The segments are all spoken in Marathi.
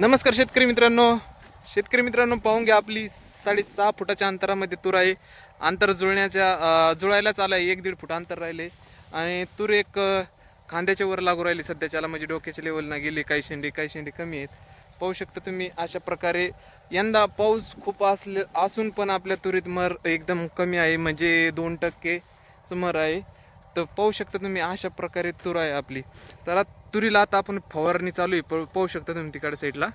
नमस्कार शेतकरी मित्रांनो. शेतकरी मित्रांनो पाहून घ्या आपली साडेसहा फुटाच्या अंतरामध्ये तूर आहे. अंतर जुळण्याच्या जुळायलाच आलं आहे एक दीड फूट अंतर राहिले. आणि तूर एक खांद्याच्या वर लागू राहिली सध्याच्याला म्हणजे डोक्याच्या लेवलना गेली काही शेंडी काही शेंडी कमी आहेत. पाहू शकता तुम्ही अशा प्रकारे यंदा पाऊस खूप असले असून पण आपल्या तुरीत मर एकदम कमी आहे. म्हणजे दोन टक्केच मर आहे. तर पाहू शकता तुम्ही अशा प्रकारे तूर आहे आपली. तर आता तुरीला आता आपण फवारणी चालू आहे. प- पाहू शकता तुम्ही तिकडे साईडला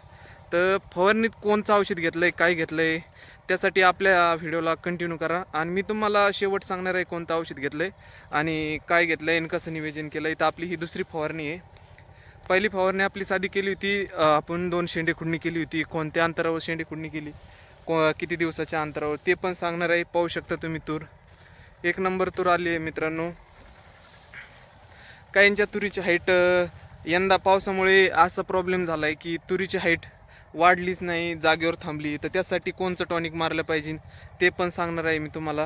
तर फवारणीत कोणचं औषध घेतलंय काय घेतलंय त्यासाठी आपल्या व्हिडिओला कंटिन्यू करा. आणि मी तुम्हाला शेवट सांगणार आहे कोणतं औषध घेतलंय आणि काय घेतलंय आणि कसं नियोजन आहे तर आपली ही दुसरी फवारणी आहे. पहिली फवारणी आपली साधी केली होती. आपण दोन शेंडे खुडणी केली होती. कोणत्या अंतरावर शेंडे खुडणी केली? को किती दिवसाच्या अंतरावर? ते पण सांगणार आहे. पाहू शकता तुम्ही तूर. एक नंबर तूर आली आहे मित्रांनो. काहींच्या तुरीची हाईट यंदा पावसामुळे असा प्रॉब्लेम झाला आहे की तुरीची हाईट वाढलीच नाही जागेवर थांबली. तर त्यासाठी कोणचं टॉनिक मारलं पाहिजे? ते पण सांगणार आहे मी तुम्हाला.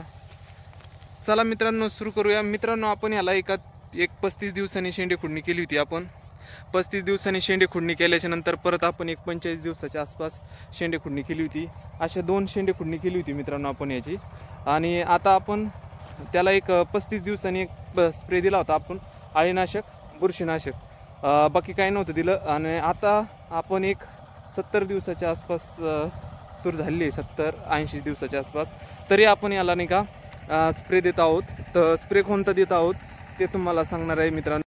चला मित्रांनो सुरू करूया. मित्रांनो आपण याला एका एक पस्तीस दिवसांनी शेंडे खुडणी केली होती आपण. पस्तीस दिवसांनी शेंडे खुडणी केल्याच्यानंतर परत आपण एक पंचेचाळीस दिवसाच्या आसपास शेंडे खुडणी केली होती. अशा दोन शेंडे खुडणी केली होती मित्रांनो आपण याची. आणि आता आपण त्याला एक पस्तीस दिवसांनी एक स्प्रे दिला होता आपण. अळीनाशक बुरशीनाशक. बाकी काही नव्हतं दिलं आणि आता आपण एक सत्तर दिवसाच्या आसपास तूर झालेली आहे सत्तर ऐंशी दिवसाच्या आसपास. तरी आपण याला नाही का स्प्रे देत आहोत. तर स्प्रे कोणता देत आहोत ते तुम्हाला सांगणार आहे मित्रांनो.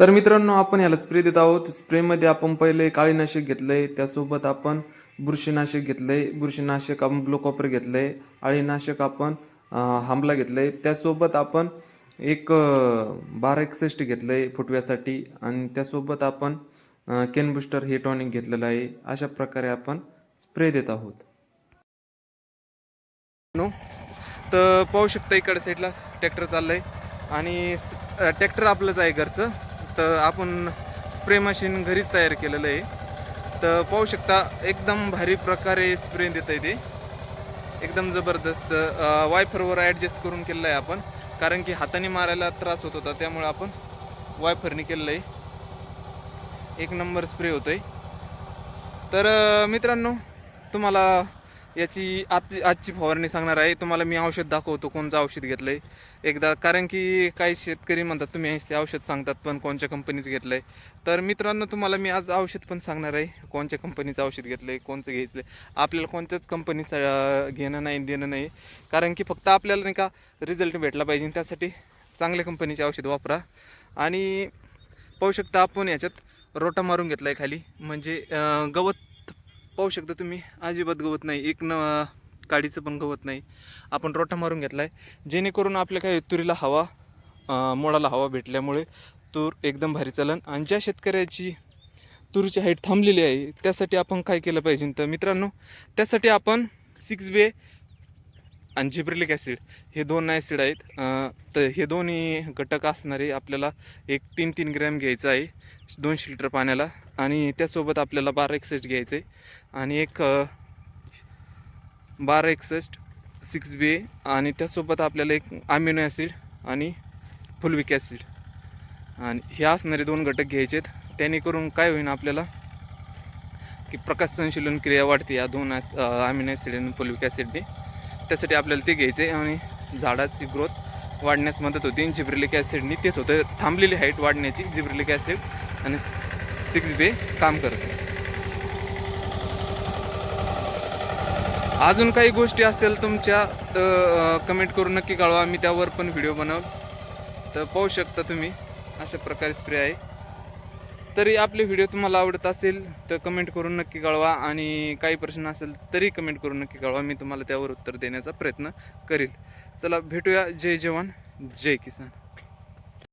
तर मित्रांनो आपण याला स्प्रे देत आहोत. स्प्रेमध्ये आपण पहिले काळीनाशक घेतलंय. त्यासोबत आपण बुरशीनाशक घेतलंय. बुरशीनाशक आपण ग्लोकॉपर घेतलंय. अळीनाशक आपण अं, हांबला घेतलंय. त्यासोबत आपण एक बारा एकसष्ट आहे फुटव्यासाठी आणि त्यासोबत आपण केन बुस्टर हे टॉनिक घेतलेलं आहे. अशा प्रकारे आपण स्प्रे देत आहोत. तर पाहू शकता इकडे साईडला ट्रॅक्टर आहे आणि ट्रॅक्टर आपलंच आहे घरचं. तर आपण स्प्रे मशीन घरीच तयार केलेलं आहे. तर पाहू शकता एकदम भारी प्रकारे स्प्रे देत आहे ते. एकदम जबरदस्त वायफरवर ॲडजस्ट करून केलेलं आहे आपण. कारण की हाताने मारायला त्रास होत होता त्यामुळे आपण वायफरनी केलेलं आहे. एक नंबर स्प्रे होतोय. तर मित्रांनो तुम्हाला याची आजची आजची फवारणी सांगणार आहे. तुम्हाला मी औषध दाखवतो कोणतं औषध घेतलंय. एकदा कारण की काही शेतकरी म्हणतात तुम्ही हे औषध सांगतात पण कोणत्या कंपनीचं आहे तर मित्रांनो तुम्हाला मी आज औषध पण सांगणार आहे. कोणत्या कंपनीचं औषध घेतलं आहे कोणचं घ्यायचं आपल्याला कोणत्याच कंपनीचं घेणं नाही देणं नाही. कारण की फक्त आपल्याला नाही का रिझल्ट भेटला पाहिजे. त्यासाठी चांगल्या कंपनीचे औषध वापरा. आणि पाहू शकता आपण याच्यात रोटा मारून घेतला आहे खाली. म्हणजे गवत पाहू शकता तुम्ही अजिबात गवत नाही एक न काडीचं पण गवत नाही. आपण रोटा मारून घेतला आहे जेणेकरून आपल्या काय तुरीला हवा अं, मोडाला हवा भेटल्यामुळे तूर एकदम भारी चालन. आणि ज्या शेतकऱ्याची तुरीची हाईट थांबलेली आहे त्यासाठी आपण काय केलं पाहिजे तर मित्रांनो त्यासाठी आपण सिक्स बे आणि जिब्रिलिक ॲसिड हे दोन ॲसिड आहेत. तर हे दोन्ही घटक असणारे आपल्याला एक तीन तीन ग्रॅम घ्यायचं आहे. दोनशे लिटर पाण्याला आणि त्यासोबत आपल्याला बारा एकसष्ट घ्यायचं आहे आणि एक बारा एकसष्ट सिक्स बी आणि त्यासोबत आपल्याला एक अमिनो ॲसिड आणि फुलविक ॲसिड आणि हे असणारे दोन घटक घ्यायचे आहेत त्याने करून काय होईल आपल्याला की प्रकाश संशोधन क्रिया वाढते या दोन ॲमिनो ॲसिड आणि फुलविक ॲसिडने त्यासाठी आपल्याला ते घ्यायचे आणि झाडाची ग्रोथ वाढण्यास मदत होते. जिब्रिलिक ॲसिडनी तेच होतं. थांबलेली हाईट वाढण्याची जिब्रिलिक ॲसिड आणि सिक्स बे काम करते. अजून काही गोष्टी असेल तुमच्या तर कमेंट करून नक्की कळवा. मी त्यावर पण व्हिडिओ बनव तर पाहू शकता तुम्ही अशा प्रकारे स्प्रे आहे. तरी आपले व्हिडिओ तुम्हाला आवडत असेल तर कमेंट करून नक्की कळवा. आणि काही प्रश्न असेल तरी कमेंट करून नक्की कळवा. मी तुम्हाला त्यावर उत्तर देण्याचा प्रयत्न करेल. चला भेटूया. जय जवान. जय किसान.